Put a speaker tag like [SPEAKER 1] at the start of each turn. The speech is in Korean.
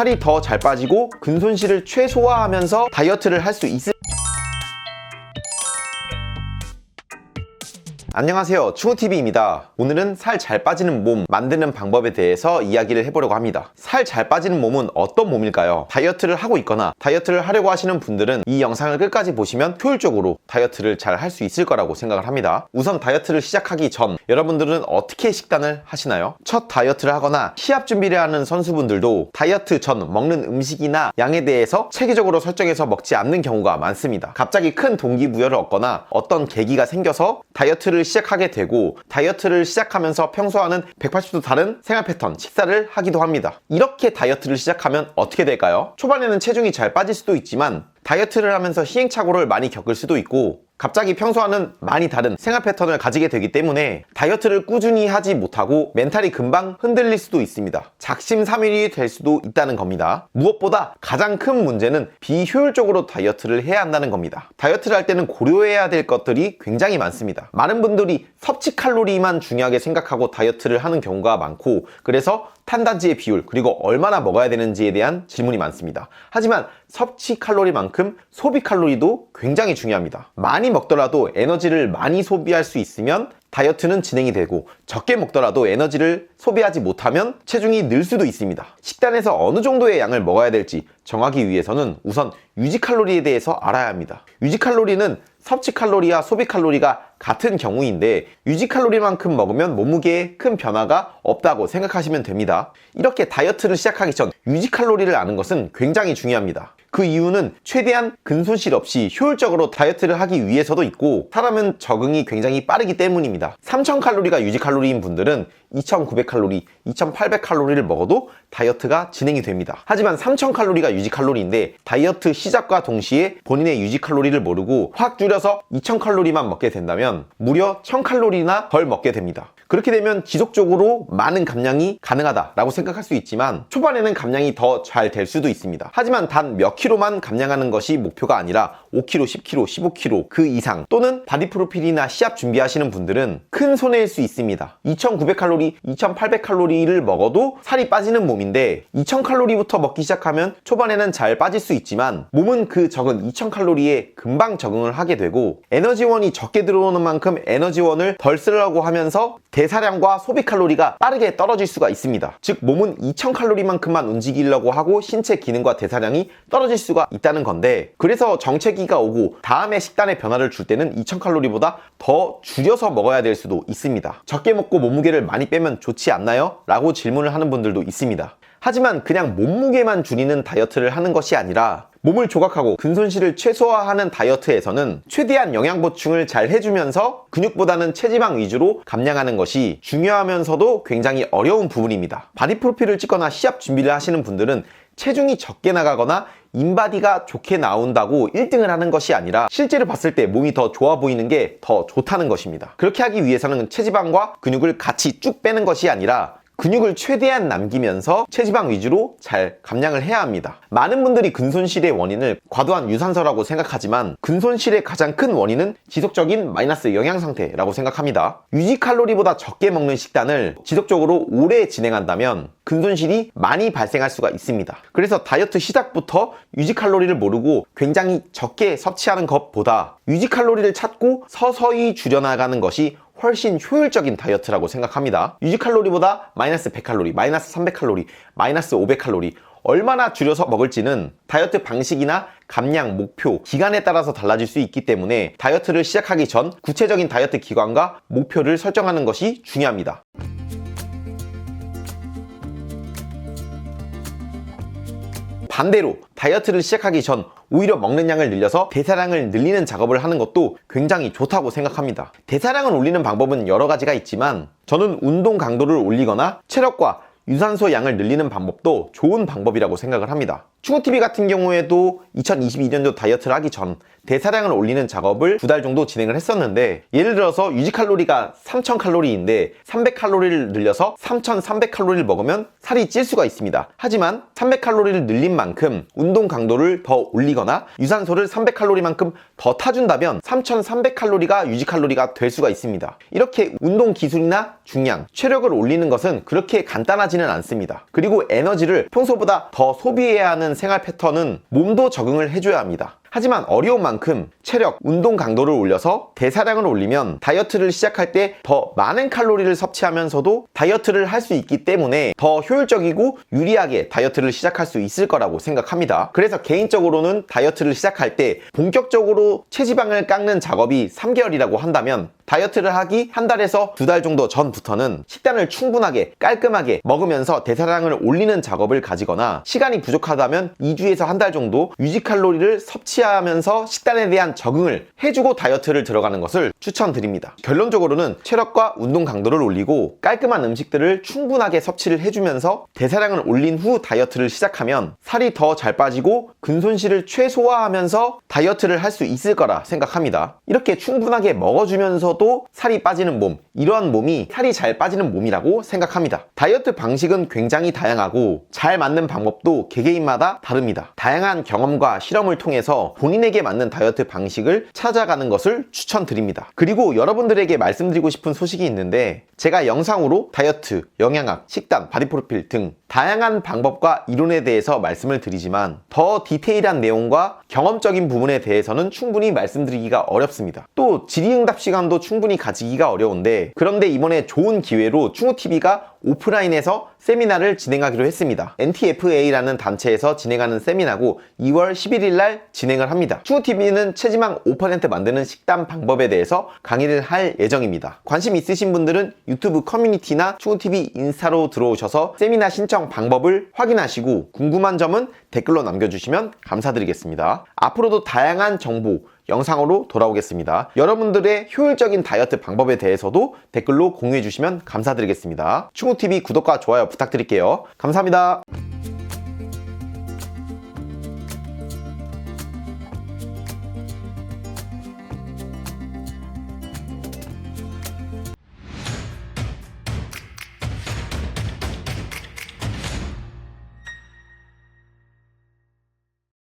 [SPEAKER 1] 살이 더 잘 빠지고 근손실을 최소화하면서 다이어트를 할 수 있을 안녕하세요. 충우TV입니다. 오늘은 살 잘 빠지는 몸 만드는 방법에 대해서 이야기를 해보려고 합니다. 살 잘 빠지는 몸은 어떤 몸일까요? 다이어트를 하고 있거나 다이어트를 하려고 하시는 분들은 이 영상을 끝까지 보시면 효율적으로 다이어트를 잘 할 수 있을 거라고 생각을 합니다. 우선 다이어트를 시작하기 전 여러분들은 어떻게 식단을 하시나요? 첫 다이어트를 하거나 시합 준비를 하는 선수분들도 다이어트 전 먹는 음식이나 양에 대해서 체계적으로 설정해서 먹지 않는 경우가 많습니다. 갑자기 큰 동기부여를 얻거나 어떤 계기가 생겨서 다이어트를 시작하게 되고 다이어트를 시작하면서 평소와는 180도 다른 생활 패턴, 식사를 하기도 합니다. 이렇게 다이어트를 시작하면 어떻게 될까요? 초반에는 체중이 잘 빠질 수도 있지만 다이어트를 하면서 시행착오를 많이 겪을 수도 있고 갑자기 평소와는 많이 다른 생활 패턴을 가지게 되기 때문에 다이어트를 꾸준히 하지 못하고 멘탈이 금방 흔들릴 수도 있습니다. 작심삼일이 될 수도 있다는 겁니다. 무엇보다 가장 큰 문제는 비효율적으로 다이어트를 해야 한다는 겁니다. 다이어트를 할 때는 고려해야 될 것들이 굉장히 많습니다. 많은 분들이 섭취 칼로리만 중요하게 생각하고 다이어트를 하는 경우가 많고 그래서 탄단지의 비율 그리고 얼마나 먹어야 되는지에 대한 질문이 많습니다. 하지만 섭취 칼로리만큼 소비 칼로리도 굉장히 중요합니다. 많이 먹더라도 에너지를 많이 소비할 수 있으면 다이어트는 진행이 되고 적게 먹더라도 에너지를 소비하지 못하면 체중이 늘 수도 있습니다. 식단에서 어느 정도의 양을 먹어야 될지 정하기 위해서는 우선 유지 칼로리에 대해서 알아야 합니다. 유지 칼로리는 섭취 칼로리와 소비 칼로리가 같은 경우인데 유지 칼로리만큼 먹으면 몸무게에 큰 변화가 없다고 생각하시면 됩니다. 이렇게 다이어트를 시작하기 전 유지 칼로리를 아는 것은 굉장히 중요합니다. 그 이유는 최대한 근손실 없이 효율적으로 다이어트를 하기 위해서도 있고 사람은 적응이 굉장히 빠르기 때문입니다. 3000칼로리가 유지 칼로리인 분들은 2900칼로리, 2800칼로리를 먹어도 다이어트가 진행이 됩니다. 하지만 3000칼로리가 유지 칼로리인데 다이어트 시작과 동시에 본인의 유지 칼로리를 모르고 확 줄여서 2000칼로리만 먹게 된다면 무려 1000칼로리나 덜 먹게 됩니다. 그렇게 되면 지속적으로 많은 감량이 가능하다라고 생각할 수 있지만 초반에는 감량이 더 잘 될 수도 있습니다. 하지만 단 몇 킬로만 감량하는 것이 목표가 아니라 5kg, 10kg, 15kg 그 이상 또는 바디 프로필이나 시합 준비하시는 분들은 큰 손해일 수 있습니다. 2900칼로리, 2800 칼로리를 먹어도 살이 빠지는 몸인데 2000 칼로리부터 먹기 시작하면 초반에는 잘 빠질 수 있지만 몸은 그 적은 2000 칼로리에 금방 적응을 하게 되고 에너지원이 적게 들어오는 만큼 에너지원을 덜 쓰려고 하면서 대사량과 소비 칼로리가 빠르게 떨어질 수가 있습니다. 즉 몸은 2000 칼로리만큼만 움직이려고 하고 신체 기능과 대사량이 떨어질 수가 있다는 건데 그래서 정체기가 오고 다음에 식단의 변화를 줄 때는 2000 칼로리보다 더 줄여서 먹어야 될 수도 있습니다. 적게 먹고 몸무게를 많이 빼면 좋지 않나요? 라고 질문을 하는 분들도 있습니다. 하지만 그냥 몸무게만 줄이는 다이어트를 하는 것이 아니라 몸을 조각하고 근손실을 최소화하는 다이어트에서는 최대한 영양 보충을 잘 해주면서 근육보다는 체지방 위주로 감량하는 것이 중요하면서도 굉장히 어려운 부분입니다. 바디 프로필을 찍거나 시합 준비를 하시는 분들은 체중이 적게 나가거나 인바디가 좋게 나온다고 1등을 하는 것이 아니라 실제로 봤을 때 몸이 더 좋아 보이는 게 더 좋다는 것입니다. 그렇게 하기 위해서는 체지방과 근육을 같이 쭉 빼는 것이 아니라 근육을 최대한 남기면서 체지방 위주로 잘 감량을 해야 합니다. 많은 분들이 근손실의 원인을 과도한 유산소라고 생각하지만 근손실의 가장 큰 원인은 지속적인 마이너스 영양 상태라고 생각합니다. 유지 칼로리보다 적게 먹는 식단을 지속적으로 오래 진행한다면 근손실이 많이 발생할 수가 있습니다. 그래서 다이어트 시작부터 유지 칼로리를 모르고 굉장히 적게 섭취하는 것보다 유지 칼로리를 찾고 서서히 줄여나가는 것이 훨씬 효율적인 다이어트라고 생각합니다. 유지 칼로리보다 마이너스 100칼로리, 마이너스 300칼로리, 마이너스 500칼로리 얼마나 줄여서 먹을지는 다이어트 방식이나 감량, 목표, 기간에 따라서 달라질 수 있기 때문에 다이어트를 시작하기 전 구체적인 다이어트 기간과 목표를 설정하는 것이 중요합니다. 반대로 다이어트를 시작하기 전 오히려 먹는 양을 늘려서 대사량을 늘리는 작업을 하는 것도 굉장히 좋다고 생각합니다. 대사량을 올리는 방법은 여러 가지가 있지만 저는 운동 강도를 올리거나 체력과 유산소 양을 늘리는 방법도 좋은 방법이라고 생각을 합니다. 충우TV 같은 경우에도 2022년도 다이어트를 하기 전 대사량을 올리는 작업을 두 달 정도 진행을 했었는데 예를 들어서 유지 칼로리가 3000칼로리인데 300칼로리를 늘려서 3300칼로리를 먹으면 살이 찔 수가 있습니다. 하지만 300칼로리를 늘린 만큼 운동 강도를 더 올리거나 유산소를 300칼로리만큼 더 타준다면 3300칼로리가 유지 칼로리가 될 수가 있습니다. 이렇게 운동 기술이나 중량, 체력을 올리는 것은 그렇게 간단하지는 않습니다. 그리고 에너지를 평소보다 더 소비해야 하는 생활 패턴은 몸도 적응을 해줘야 합니다. 하지만 어려운 만큼 체력, 운동 강도를 올려서 대사량을 올리면 다이어트를 시작할 때 더 많은 칼로리를 섭취하면서도 다이어트를 할 수 있기 때문에 더 효율적이고 유리하게 다이어트를 시작할 수 있을 거라고 생각합니다. 그래서 개인적으로는 다이어트를 시작할 때 본격적으로 체지방을 깎는 작업이 3개월이라고 한다면 다이어트를 하기 한 달에서 두 달 정도 전부터는 식단을 충분하게 깔끔하게 먹으면서 대사량을 올리는 작업을 가지거나 시간이 부족하다면 2주에서 한 달 정도 유지 칼로리를 섭취하면서 식단에 대한 적응을 해주고 다이어트를 들어가는 것을 추천드립니다. 결론적으로는 체력과 운동 강도를 올리고 깔끔한 음식들을 충분하게 섭취를 해주면서 대사량을 올린 후 다이어트를 시작하면 살이 더 잘 빠지고 근손실을 최소화하면서 다이어트를 할 수 있을 거라 생각합니다. 이렇게 충분하게 먹어주면서 도 살이 빠지는 몸, 이러한 몸이 살이 잘 빠지는 몸이라고 생각합니다. 다이어트 방식은 굉장히 다양하고 잘 맞는 방법도 개개인마다 다릅니다. 다양한 경험과 실험을 통해서 본인에게 맞는 다이어트 방식을 찾아가는 것을 추천드립니다. 그리고 여러분들에게 말씀드리고 싶은 소식이 있는데 제가 영상으로 다이어트, 영양학, 식단, 바디 프로필 등 다양한 방법과 이론에 대해서 말씀을 드리지만 더 디테일한 내용과 경험적인 부분에 대해서는 충분히 말씀드리기가 어렵습니다. 또 질의응답 시간도 충분히 가지기가 어려운데 그런데 이번에 좋은 기회로 충우TV가 오프라인에서 세미나를 진행하기로 했습니다. NTFA라는 단체에서 진행하는 세미나고 2월 11일 날 진행을 합니다. 충우TV는 체지방 5% 만드는 식단 방법에 대해서 강의를 할 예정입니다. 관심 있으신 분들은 유튜브 커뮤니티나 충우TV 인스타로 들어오셔서 세미나 신청 방법을 확인하시고 궁금한 점은 댓글로 남겨주시면 감사드리겠습니다. 앞으로도 다양한 정보, 영상으로 돌아오겠습니다. 여러분들의 효율적인 다이어트 방법에 대해서도 댓글로 공유해 주시면 감사드리겠습니다. 충우TV 구독과 좋아요 부탁드릴게요. 감사합니다.